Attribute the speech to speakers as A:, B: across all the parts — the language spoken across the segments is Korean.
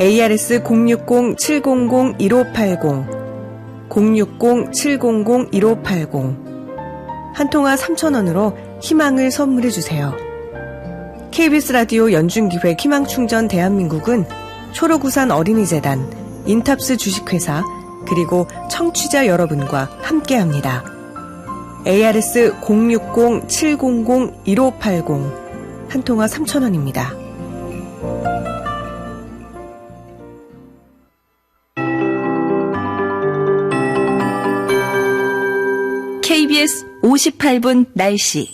A: ARS 060-700-1580 060-700-1580 한 통화 3,000원으로 희망을 선물해 주세요. KBS 라디오 연중기획 희망충전 대한민국은 초록우산 어린이재단, 인탑스 주식회사, 그리고 청취자 여러분과 함께합니다. ARS 060-700-1580 한 통화 3,000원입니다.
B: KBS 58분 날씨.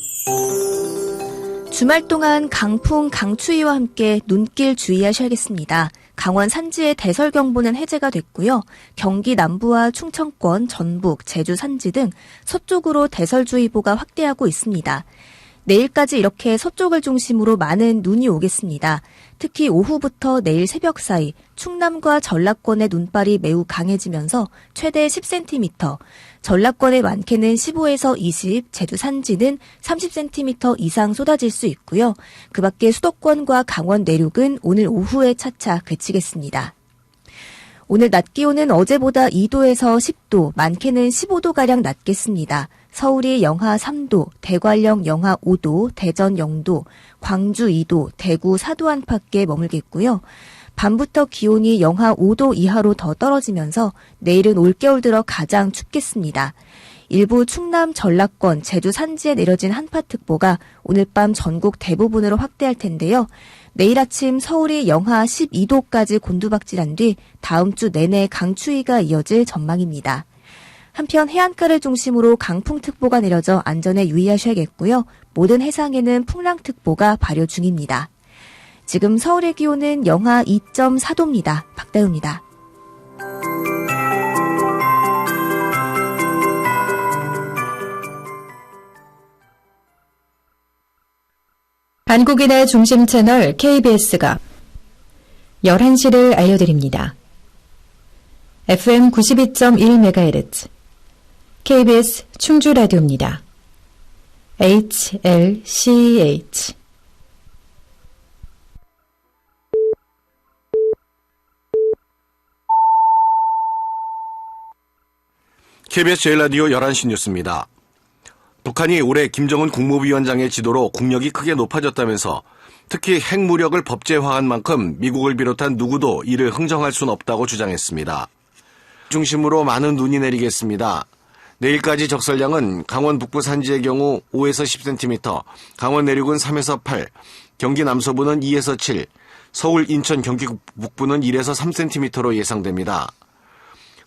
C: 주말 동안 강풍, 강추위와 함께 눈길 주의하셔야겠습니다. 강원 산지의 대설경보는 해제가 됐고요. 경기 남부와 충청권, 전북, 제주 산지 등 서쪽으로 대설주의보가 확대하고 있습니다. 내일까지 이렇게 서쪽을 중심으로 많은 눈이 오겠습니다. 특히 오후부터 내일 새벽 사이 충남과 전라권의 눈발이 매우 강해지면서 최대 10cm, 전라권의 많게는 15에서 20, 제주 산지는 30cm 이상 쏟아질 수 있고요. 그 밖에 수도권과 강원 내륙은 오늘 오후에 차차 그치겠습니다. 오늘 낮 기온은 어제보다 2도에서 10도, 많게는 15도가량 낮겠습니다. 서울이 영하 3도, 대관령 영하 5도, 대전 0도, 광주 2도, 대구 4도 안팎에 머물겠고요. 밤부터 기온이 영하 5도 이하로 더 떨어지면서 내일은 올겨울 들어 가장 춥겠습니다. 일부 충남, 전라권, 제주 산지에 내려진 한파특보가 오늘 밤 전국 대부분으로 확대할 텐데요. 내일 아침 서울이 영하 12도까지 곤두박질한 뒤 다음 주 내내 강추위가 이어질 전망입니다. 한편 해안가를 중심으로 강풍특보가 내려져 안전에 유의하셔야겠고요. 모든 해상에는 풍랑특보가 발효 중입니다. 지금 서울의 기온은 영하 2.4도입니다. 박다우입니다.
D: 한국인의 중심 채널 KBS가 11시를 알려드립니다. FM 92.1MHz KBS 충주 라디오입니다. HLCH
E: KBS 제일 라디오 11시 뉴스입니다. 북한이 올해 김정은 국무위원장의 지도로 국력이 크게 높아졌다면서 특히 핵무력을 법제화한 만큼 미국을 비롯한 누구도 이를 흥정할 수는 없다고 주장했습니다. 중심으로 많은 눈이 내리겠습니다. 내일까지 적설량은 강원 북부 산지의 경우 5에서 10cm, 강원 내륙은 3에서 8, 경기 남서부는 2에서 7, 서울, 인천, 경기 북부는 1에서 3cm로 예상됩니다.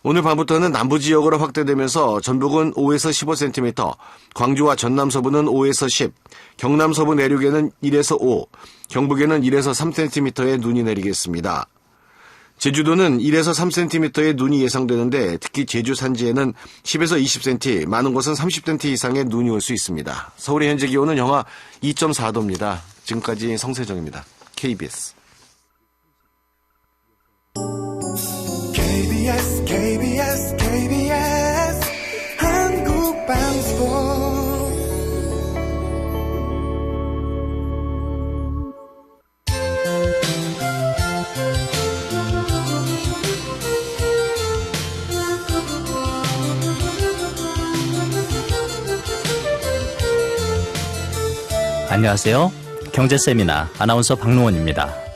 E: 오늘 밤부터는 남부 지역으로 확대되면서 전북은 5에서 15cm, 광주와 전남 서부는 5에서 10, 경남 서부 내륙에는 1에서 5, 경북에는 1에서 3cm의 눈이 내리겠습니다. 제주도는 1에서 3cm의 눈이 예상되는데 특히 제주 산지에는 10에서 20cm, 많은 곳은 30cm 이상의 눈이 올 수 있습니다. 서울의 현재 기온은 영하 2.4도입니다. 지금까지 성세정입니다. KBS.
F: KBS KBS KBS 한국방송
G: 안녕하세요. 경제 세미나 아나운서 박노원입니다.